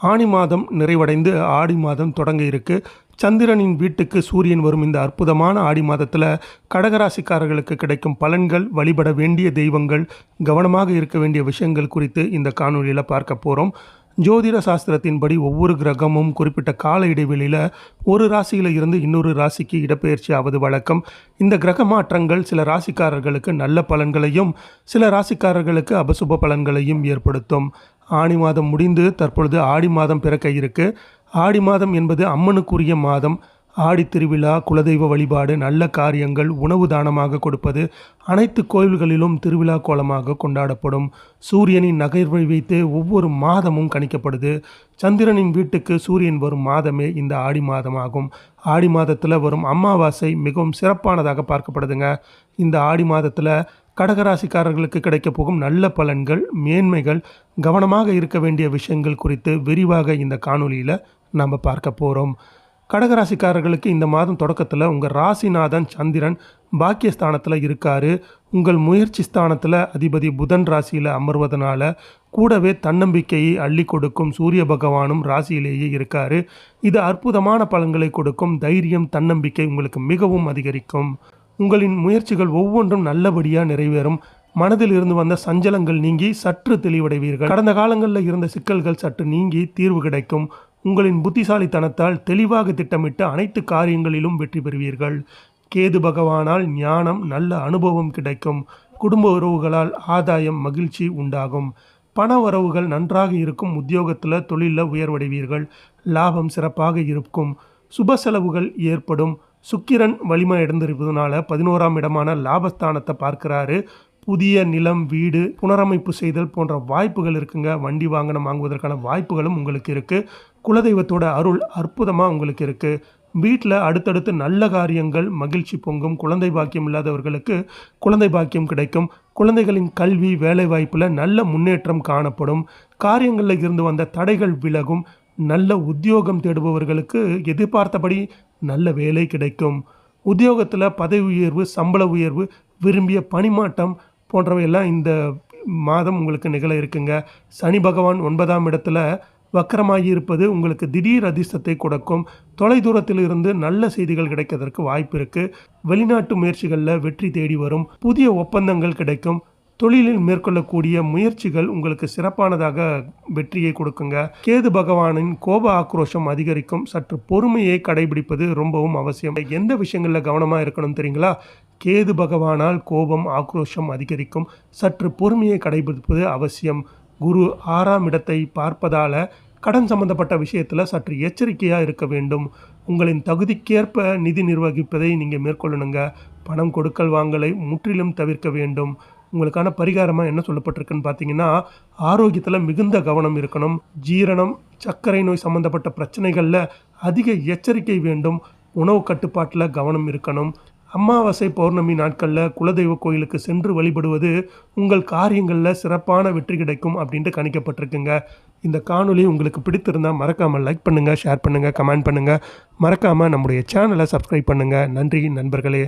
ஆனி மாதம் நிறைவடைந்து ஆடி மாதம் தொடங்க இருக்கு. சந்திரனின் வீட்டுக்கு சூரியன் வரும் இந்த அற்புதமான ஆடி மாதத்தில் கடகராசிக்காரர்களுக்கு கிடைக்கும் பலன்கள் வழிபட வேண்டிய தெய்வங்கள் கவனமாக இருக்க வேண்டிய விஷயங்கள் குறித்து இந்த காணொலியில் பார்க்க போகிறோம் ஜோதிட சாஸ்திரத்தின்படி ஒவ்வொரு கிரகமும் குறிப்பிட்ட கால இடைவெளியில் ஒரு ராசியில் இருந்து இன்னொரு ராசிக்கு இடப்பெயர்ச்சி ஆவது வழக்கம். இந்த கிரக மாற்றங்கள் சில ராசிக்காரர்களுக்கு நல்ல பலன்களையும் சில ராசிக்காரர்களுக்கு அபசுப பலன்களையும் ஏற்படுத்தும். ஆணி மாதம் முடிந்து தற்பொழுது ஆடி மாதம் பிறக்க இருக்கு. ஆடி மாதம் என்பது அம்மனுக்குரிய மாதம். ஆடி திருவிழா குலதெய்வ வழிபாடு நல்ல காரியங்கள் உணவு தானமாக கொடுப்பது அனைத்து கோயில்களிலும் திருவிழா கோலமாக கொண்டாடப்படும். சூரியனின் நகர்வை வைத்து ஒவ்வொரு மாதமும் கணிக்கப்படுது. சந்திரனின் வீட்டுக்கு சூரியன் வரும் மாதமே இந்த ஆடி மாதமாகும். ஆடி மாதத்தில் வரும் அமாவாசை மிகவும் சிறப்பானதாக பார்க்கப்படுதுங்க. இந்த ஆடி மாதத்தில் கடகராசிக்காரர்களுக்கு கிடைக்கப் போகும் நல்ல பலன்கள் மேன்மைகள் கவனமாக இருக்க வேண்டிய விஷயங்கள் குறித்து விரிவாக இந்த காணொலியில் நம்ம பார்க்க போகிறோம் கடகராசிக்காரர்களுக்கு இந்த மாதம் தொடக்கத்தில் உங்கள் ராசிநாதன் சந்திரன் பாக்கியஸ்தானத்தில் இருக்கார். உங்கள் முயற்சி ஸ்தானத்தில் அதிபதி புதன் ராசியில் அமர்வதனால கூடவே தன்னம்பிக்கையை அள்ளி கொடுக்கும் சூரிய பகவானும் ராசியிலேயே இருக்கார். இது அற்புதமான பலன்களை கொடுக்கும். தைரியம் தன்னம்பிக்கை உங்களுக்கு மிகவும் அதிகரிக்கும். உங்களின் முயற்சிகள் ஒவ்வொன்றும் நல்லபடியாக நிறைவேறும். மனதில் இருந்து வந்த சஞ்சலங்கள் நீங்கி சற்று தெளிவடைவீர்கள். கடந்த காலங்களில் இருந்த சிக்கல்கள் சற்று நீங்கி தீர்வு கிடைக்கும். உங்களின் புத்திசாலித்தனத்தால் தெளிவாக திட்டமிட்டு அனைத்து காரியங்களிலும் வெற்றி பெறுவீர்கள். கேது பகவானால் ஞானம் நல்ல அனுபவம் கிடைக்கும். குடும்ப உறவுகளால் ஆதாயம் மகிழ்ச்சி உண்டாகும். பண வரவுகள் நன்றாக இருக்கும் உத்தியோகத்தில் தொழிலில் உயர்வடைவீர்கள். லாபம் சிறப்பாக இருக்கும். சுப செலவுகள் ஏற்படும். சுக்கிரன் வலிமை இழந்திருப்பதனால பதினோராம் இடமான லாபஸ்தானத்தை பார்க்கிறாரு. புதிய நிலம் வீடு புனரமைப்பு செய்தல் போன்ற வாய்ப்புகள் இருக்குங்க. வண்டி வாகனம் வாங்குவதற்கான வாய்ப்புகளும் உங்களுக்கு இருக்குது குலதெய்வத்தோட அருள் அற்புதமாக உங்களுக்கு இருக்குது வீட்டில் அடுத்தடுத்து நல்ல காரியங்கள் மகிழ்ச்சி பொங்கும் குழந்தை பாக்கியம் இல்லாதவர்களுக்கு குழந்தை பாக்கியம் கிடைக்கும். குழந்தைகளின் கல்வி வேலைவாய்ப்பில் நல்ல முன்னேற்றம் காணப்படும். காரியங்களில் இருந்து வந்த தடைகள் விலகும். நல்ல உத்தியோகம் தேடுபவர்களுக்கு எதிர்பார்த்தபடி நல்ல வேலை கிடைக்கும். உத்தியோகத்தில் பதவி உயர்வு சம்பள உயர்வு விரும்பிய பணிமாட்டம் போன்றவையெல்லாம் இந்த மாதம் உங்களுக்கு நிகழ இருக்குங்க. சனி பகவான் ஒன்பதாம் இடத்துல வக்கரமாகி இருப்பது உங்களுக்கு திடீர் அதிர்ஷ்டத்தை கொடுக்கும். தொலைதூரத்தில் இருந்து நல்ல செய்திகள் கிடைக்கிறதற்கு வாய்ப்பு இருக்குது வெளிநாட்டு முயற்சிகளில் வெற்றி தேடி வரும். புதிய ஒப்பந்தங்கள் கிடைக்கும். தொழிலில் மேற்கொள்ளக்கூடிய முயற்சிகள் உங்களுக்கு சிறப்பானதாக வெற்றியை கொடுக்குங்க. கேது பகவானின் கோப ஆக்ரோஷம் அதிகரிக்கும். சற்று பொறுமையை கடைபிடிப்பது ரொம்பவும் அவசியம். எந்த விஷயங்களில் கவனமாக இருக்கணும் தெரியுங்களா? கேது பகவானால் கோபம் ஆக்ரோஷம் அதிகரிக்கும். சற்று பொறுமையை கடைபிடிப்பது அவசியம். குரு ஆறாம் இடத்தை பார்ப்பதால் கடன் சம்பந்தப்பட்ட விஷயத்தில் சற்று எச்சரிக்கையாக இருக்க வேண்டும். உங்களின் தகுதிக்கேற்ப நிதி நிர்வகிப்பதை நீங்கள் மேற்கொள்ளணுங்க. பணம் கொடுக்கல் வாங்கலை முற்றிலும் தவிர்க்க வேண்டும். உங்களுக்கான பரிகாரமாக என்ன சொல்லப்பட்டிருக்குன்னு பார்த்தீங்கன்னா ஆரோக்கியத்தில் மிகுந்த கவனம் இருக்கணும். ஜீரணம் சர்க்கரை நோய் சம்மந்தப்பட்ட பிரச்சனைகளில் அதிக எச்சரிக்கை வேண்டும். உணவு கட்டுப்பாட்டில் கவனம் இருக்கணும். அமாவாசை பௌர்ணமி நாட்களில் குலதெய்வ கோயிலுக்கு சென்று வழிபடுவது உங்கள் காரியங்களில் சிறப்பான வெற்றி கிடைக்கும் அப்படின்ட்டு கணிக்கப்பட்டிருக்குங்க. இந்த காணொலி உங்களுக்கு பிடித்திருந்தால் மறக்காமல் லைக் பண்ணுங்கள் ஷேர் பண்ணுங்கள் கமெண்ட் பண்ணுங்கள் மறக்காமல் நம்முடைய சேனலை சப்ஸ்கிரைப் பண்ணுங்கள் நன்றி நண்பர்களே.